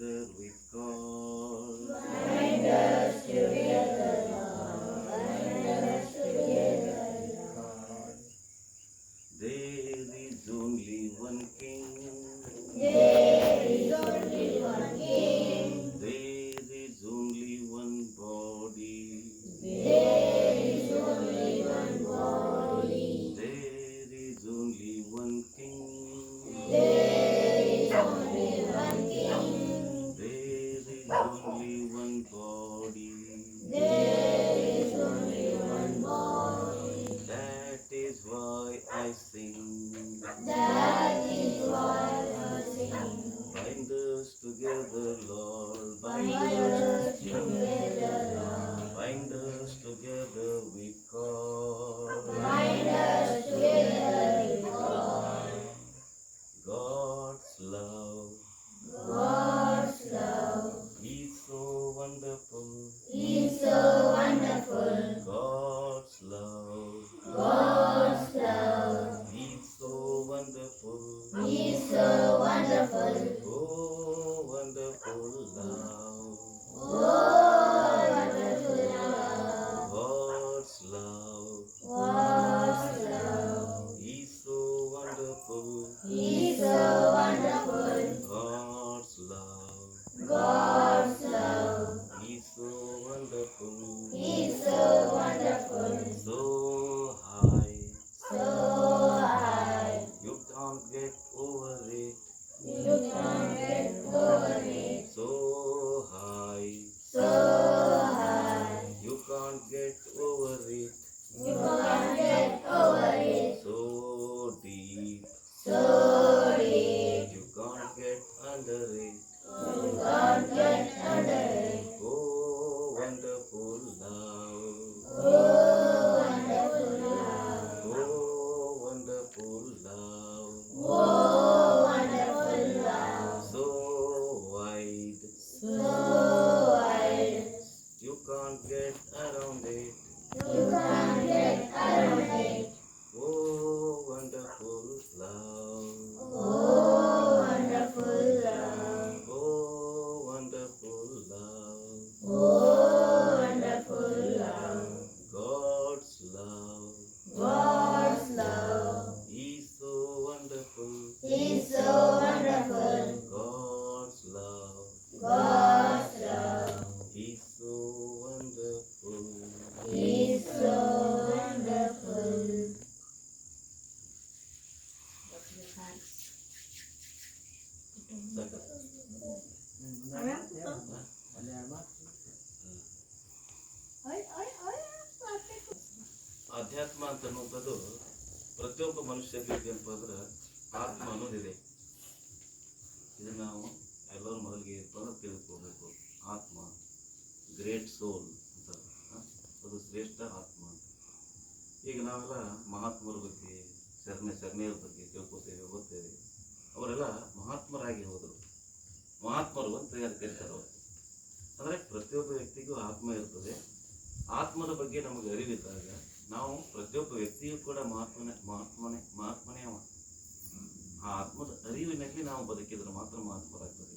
we've God. і за wonderful love. ಅಧ್ಯಾತ್ಮ ಅಂತ ಅನ್ನುವಂಥದ್ದು ಪ್ರತಿಯೊಬ್ಬ ಮನುಷ್ಯರಿಗೆ ಏನಪ್ಪ ಅಂದ್ರೆ ಆತ್ಮ ಅನ್ನೋದಿದೆ ಇದನ್ನ ನಾವು ಎಲ್ಲರೂ ಮೊದಲಿಗೆ ಏನಪ್ಪ ಅಂದ್ರೆ ತಿಳ್ಕೊಬೇಕು. ಆತ್ಮ ಗ್ರೇಟ್ ಸೋಲ್ ಅಂತ ಅದು ಶ್ರೇಷ್ಠ ಆತ್ಮ. ಈಗ ನಾವೆಲ್ಲ ಮಹಾತ್ಮರ ಬಗ್ಗೆ, ಶರಣೆ, ಶರಣೆಯರ ಬಗ್ಗೆ ತಿಳ್ಕೊತೇವೆ, ಓದ್ತೇವೆ. ಅವರೆಲ್ಲ ಮಹಾತ್ಮರಾಗಿ ಹೋದರು. ಮಹಾತ್ಮರು ಅಂತ ಯಾರು ಅವರು? ಅಂದರೆ ಪ್ರತಿಯೊಬ್ಬ ವ್ಯಕ್ತಿಗೂ ಆತ್ಮ ಇರ್ತದೆ. ಆತ್ಮದ ಬಗ್ಗೆ ನಮಗೆ ಅರಿವಿದ್ದಾಗ ನಾವು ಪ್ರತಿಯೊಬ್ಬ ವ್ಯಕ್ತಿಯೂ ಕೂಡ ಮಹಾತ್ಮನೆ ಮಹಾತ್ಮನೆ, ಮಹಾತ್ಮನೇ ಆ ಆತ್ಮದ ಅರಿವಿನಲ್ಲಿ ನಾವು ಬದುಕಿದ್ರೆ ಮಾತ್ರ ಮಹಾತ್ಮರಾಗ್ತದೆ.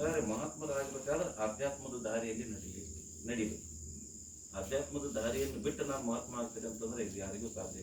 ಆದರೆ ಮಹಾತ್ಮರಾಗಬೇಕಾದ್ರೆ ಆಧ್ಯಾತ್ಮದ ದಾರಿಯಲ್ಲಿ ನಡೀಬೇಕು ನಡೀಬೇಕು ಆಧ್ಯಾತ್ಮದ ದಾರಿಯನ್ನು ಬಿಟ್ಟು ನಾನು ಮಹಾತ್ಮ ಆಗ್ತೇನೆ ಅಂತಂದ್ರೆ ಇದು ಯಾರಿಗೂ ಸಾಧ್ಯ